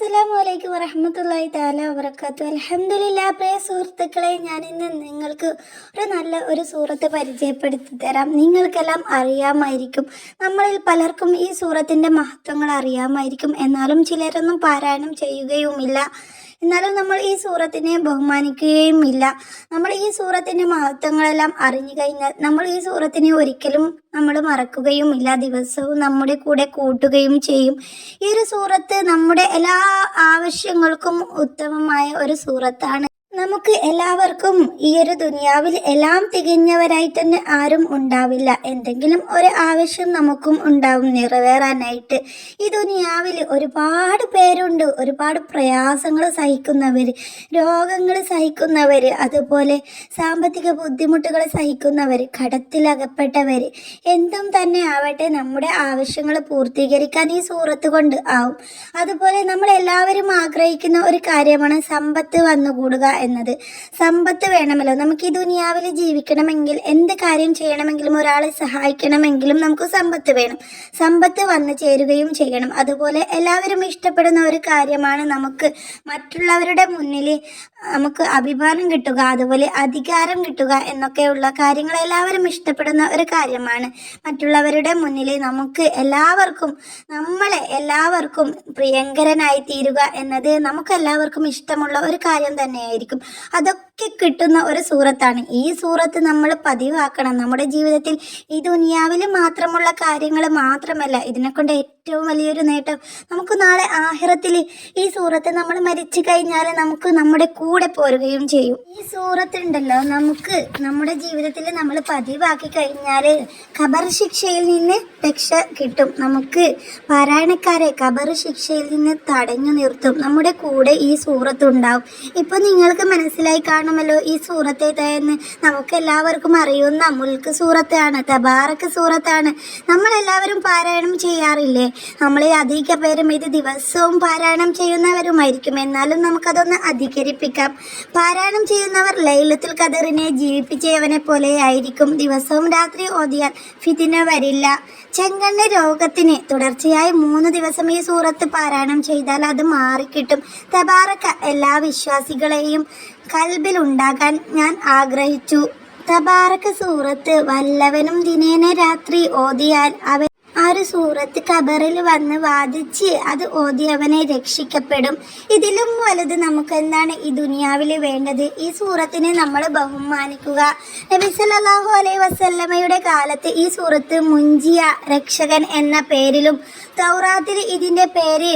അസ്സലാമു അലൈക്കും വറഹമത്തല്ലാഹി താല വബർക്കാത്തു അലഹമില്ല പ്രിയ സുഹൃത്തുക്കളെ ഞാൻ ഇന്ന് നിങ്ങൾക്ക് ഒരു നല്ല ഒരു സൂറത്ത് പരിചയപ്പെടുത്തി തരാം. നിങ്ങൾക്കെല്ലാം അറിയാമായിരിക്കും. നമ്മളിൽ പലർക്കും ഈ സൂറത്തിന്റെ മഹത്വങ്ങൾ അറിയാമായിരിക്കും. എന്നാലും ചിലരൊന്നും പാരായണം ചെയ്യുകയുമില്ല. എന്നാലും നമ്മൾ ഈ സൂറത്തിനെ ബഹുമാനിക്കുകയും ഇല്ല നമ്മൾ ഈ സൂറത്തിന്റെ മഹത്വങ്ങളെല്ലാം അറിഞ്ഞു കഴിഞ്ഞാൽ നമ്മൾ ഈ സൂറത്തിനെ ഒരിക്കലും നമ്മൾ മറക്കുകയും ഇല്ല ദിവസവും നമ്മുടെ കൂടെ കൂട്ടുകയും ചെയ്യും. ഈ ഒരു സൂറത്ത് നമ്മുടെ എല്ലാ ആവശ്യങ്ങൾക്കും ഉത്തമമായ ഒരു സൂറത്താണ്. നമുക്ക് എല്ലാവർക്കും ഈ ഒരു ദുനിയാവിൽ എല്ലാം തികഞ്ഞവരായി തന്നെ ആരും ഉണ്ടാവില്ല. എന്തെങ്കിലും ഒരു ആവശ്യം നമുക്കും ഉണ്ടാവും നിറവേറാനായിട്ട്. ഈ ദുനിയാവിൽ ഒരുപാട് പേരുണ്ട്. ഒരുപാട് പ്രയാസങ്ങൾ സഹിക്കുന്നവർ രോഗങ്ങൾ സഹിക്കുന്നവർ അതുപോലെ സാമ്പത്തിക ബുദ്ധിമുട്ടുകൾ സഹിക്കുന്നവർ കടത്തിലകപ്പെട്ടവർ. എന്തും തന്നെ ആവട്ടെ നമ്മുടെ ആവശ്യങ്ങൾ പൂർത്തീകരിക്കാൻ ഈ സൂറത്ത് കൊണ്ട് ആവും. അതുപോലെ നമ്മൾ എല്ലാവരും ആഗ്രഹിക്കുന്ന ഒരു കാര്യമാണ് സമ്പത്ത് വന്നുകൂടുക എന്നത് സമ്പത്ത് വേണമല്ലോ. നമുക്ക് ഈ ദുനിയാവിൽ ജീവിക്കണമെങ്കിൽ എന്ത് കാര്യം ചെയ്യണമെങ്കിലും ഒരാളെ സഹായിക്കണമെങ്കിലും നമുക്ക് സമ്പത്ത് വേണം. സമ്പത്ത് വന്നു ചേരുകയും ചെയ്യണം. അതുപോലെ എല്ലാവരും ഇഷ്ടപ്പെടുന്ന ഒരു കാര്യമാണ് നമുക്ക് മറ്റുള്ളവരുടെ മുന്നിൽ നമുക്ക് അഭിമാനം കിട്ടുക അതുപോലെ അധികാരം കിട്ടുക എന്നൊക്കെയുള്ള കാര്യങ്ങൾ എല്ലാവരും ഇഷ്ടപ്പെടുന്ന ഒരു കാര്യമാണ്. മറ്റുള്ളവരുടെ മുന്നിൽ നമുക്ക് എല്ലാവർക്കും നമ്മളെ എല്ലാവർക്കും പ്രിയങ്കരനായി തീരുക എന്നത് നമുക്ക് എല്ലാവർക്കും ഇഷ്ടമുള്ള ഒരു കാര്യം തന്നെയായിരിക്കും. അതൊക്കെ കിട്ടുന്ന ഒരു സൂറത്താണ്. ഈ സൂറത്ത് നമ്മൾ പതിവാക്കണം. നമ്മുടെ ജീവിതത്തിൽ ഈ ദുനിയാവിൽ മാത്രമുള്ള കാര്യങ്ങൾ മാത്രമല്ല ഇതിനെക്കൊണ്ട് ഏറ്റവും വലിയൊരു നേട്ടം നമുക്ക് നാളെ ആഹിറത്തിൽ ഈ സൂറത്ത് നമ്മൾ മരിച്ചു കഴിഞ്ഞാൽ നമുക്ക് നമ്മുടെ കൂടെ പോരുകയും ചെയ്യും. ഈ സൂറത്ത് ഉണ്ടല്ലോ നമുക്ക് നമ്മുടെ ജീവിതത്തിൽ നമ്മൾ പതിവാക്കി കഴിഞ്ഞാൽ ഖബർ ശിക്ഷയിൽ നിന്ന് രക്ഷ കിട്ടും. നമുക്ക് പാരായണക്കാരെ ഖബർ ശിക്ഷയിൽ നിന്ന് തടഞ്ഞു നിർത്തും. നമ്മുടെ കൂടെ ഈ സൂറത്ത് ഉണ്ടാവും. ഇപ്പൊ നിങ്ങൾക്ക് മനസ്സിലായി കാണുമല്ലോ ഈ സൂറത്തെ എന്ന് നമുക്ക് എല്ലാവർക്കും അറിയുന്ന മുൽക്ക് സൂറത്താണ് തബാറക്ക് സൂറത്താണ്. നമ്മൾ എല്ലാവരും പാരായണം ചെയ്യാറില്ലേ? നമ്മൾ അധിക പേരും ഇത് ദിവസവും പാരായണം ചെയ്യുന്നവരുമായിരിക്കും. എന്നാലും നമുക്കതൊന്ന് അധികരിപ്പിക്കാം. പാരായണം ചെയ്യുന്നവർ ലൈലത്തിൽ ഖദറിനെ ജീവിപ്പിച്ചവനെ പോലെ ആയിരിക്കും. ദിവസവും രാത്രി ഓതിയാൽ ഫിതിന വരില്ല. ചെങ്കണ്ണ് രോഗത്തിന് തുടർച്ചയായി മൂന്ന് ദിവസം ഈ സൂറത്ത് പാരായണം ചെയ്താൽ അത് മാറിക്കിട്ടും. തബാറക്ക എല്ലാ വിശ്വാസികളെയും കൽബിലുണ്ടാകാൻ ഞാൻ ആഗ്രഹിച്ചു. തബാറക്ക് സൂറത്ത് വല്ലവനും ദിനേന രാത്രി ഓതിയാൽ അവൻ ആ ഒരു സൂറത്ത് ഖബറിൽ വന്ന് വാദിച്ച് അത് ഓതിയവനെ രക്ഷിക്കപ്പെടും. ഇതിലും വലുത് നമുക്ക് എന്താണ് ഈ ദുനിയാവിൽ വേണ്ടത്? ഈ സൂറത്തിനെ നമ്മൾ ബഹുമാനിക്കുക. നബി സല്ലല്ലാഹു അലൈഹി വസല്ലമയുടെ കാലത്ത് ഈ സൂറത്ത് മുഞ്ചിയ രക്ഷകൻ എന്ന പേരിലും തൗറാത്തിൽ ഇതിന്റെ പേര്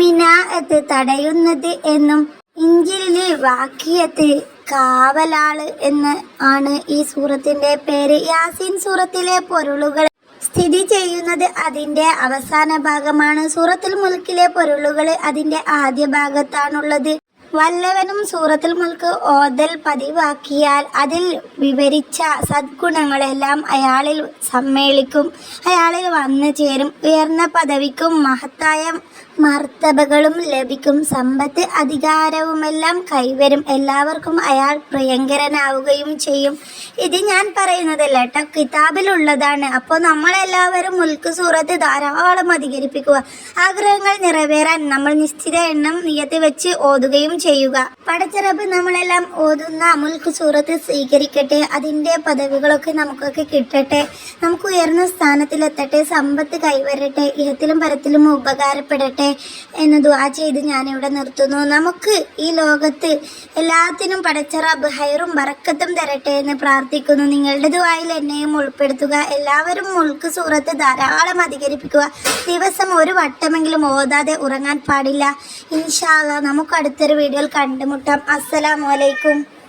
മിനാഅത്ത് തടയുന്നത് എന്നും ഇഞ്ചിലിലെ വാക്യത്ത് കാവലാൾ എന്ന് ആണ് ഈ സൂറത്തിന്റെ പേര്. യാസീൻ സൂറത്തിലെ പൊരുളുകൾ സ്ഥിതി ചെയ്യുന്നത് അതിന്റെ അവസാന ഭാഗമാണ്. സൂറത്തുൽ മുൽക്കിലെ പൊരുളുകൾ അതിന്റെ ആദ്യ ഭാഗത്താണുള്ളത്. വല്ലവനും സൂറത്തുൽ മുൽക്ക് ഓതൽ പതിവാക്കിയാൽ അതിൽ വിവരിച്ച സദ്ഗുണങ്ങളെല്ലാം അയാളിൽ സമ്മേളിക്കും. അയാളിൽ വന്നു ചേരും. ഉയർന്ന പദവിക്കും മഹത്തായ മർത്തബകളും ലഭിക്കും. സമ്പത്ത് അധികാരവുമെല്ലാം കൈവരും. എല്ലാവർക്കും അയാൾ പ്രിയങ്കരനാവുകയും ചെയ്യും. ഇത് ഞാൻ പറയുന്നതല്ല കേട്ടോ കിതാബിലുള്ളതാണ്. അപ്പോൾ നമ്മളെല്ലാവരും മുൽക്ക് സൂറത്ത് ധാരാളം അധികരിപ്പിക്കുക. ആഗ്രഹങ്ങൾ നിറവേറാൻ നമ്മൾ നിശ്ചിത എണ്ണം നിയത്തി വെച്ച് ഓതുകയും ചെയ്യുക. പടച്ചിറപ്പ് നമ്മളെല്ലാം ഓതുന്ന മുൽക്ക് സൂറത്ത് സ്വീകരിക്കട്ടെ. അതിന്റെ പദവികളൊക്കെ നമുക്കൊക്കെ കിട്ടട്ടെ. നമുക്ക് ഉയർന്ന സ്ഥാനത്തിലെത്തട്ടെ. സമ്പത്ത് കൈവരട്ടെ. ഇഹത്തിലും പരത്തിലും ഉപകാരപ്പെടട്ടെ. എന്ന് ദുആ ചെയ്ത് ഞാനിവിടെ നിർത്തുന്നു. നമുക്ക് ഈ ലോകത്ത് എല്ലാത്തിനും പടച്ചിറപ്പ് ഹൈറും ബറക്കത്തും തരട്ടെ എന്ന് പ്രാർത്ഥിക്കുന്നു. നിങ്ങളുടെ ദുവായിൽ എന്നെയും ഉൾപ്പെടുത്തുക. എല്ലാവരും മുൾക്ക് സൂറത്ത് ധാരാളം അധികരിപ്പിക്കുക. ദിവസം ഒരു വട്ടമെങ്കിലും ഓതാതെ ഉറങ്ങാൻ പാടില്ല. ഇൻഷാല്ല നമുക്ക് അടുത്തൊരു വീഡിയോയിൽ കണ്ടുമുട്ടാം. അസ്സലാമു അലൈക്കും.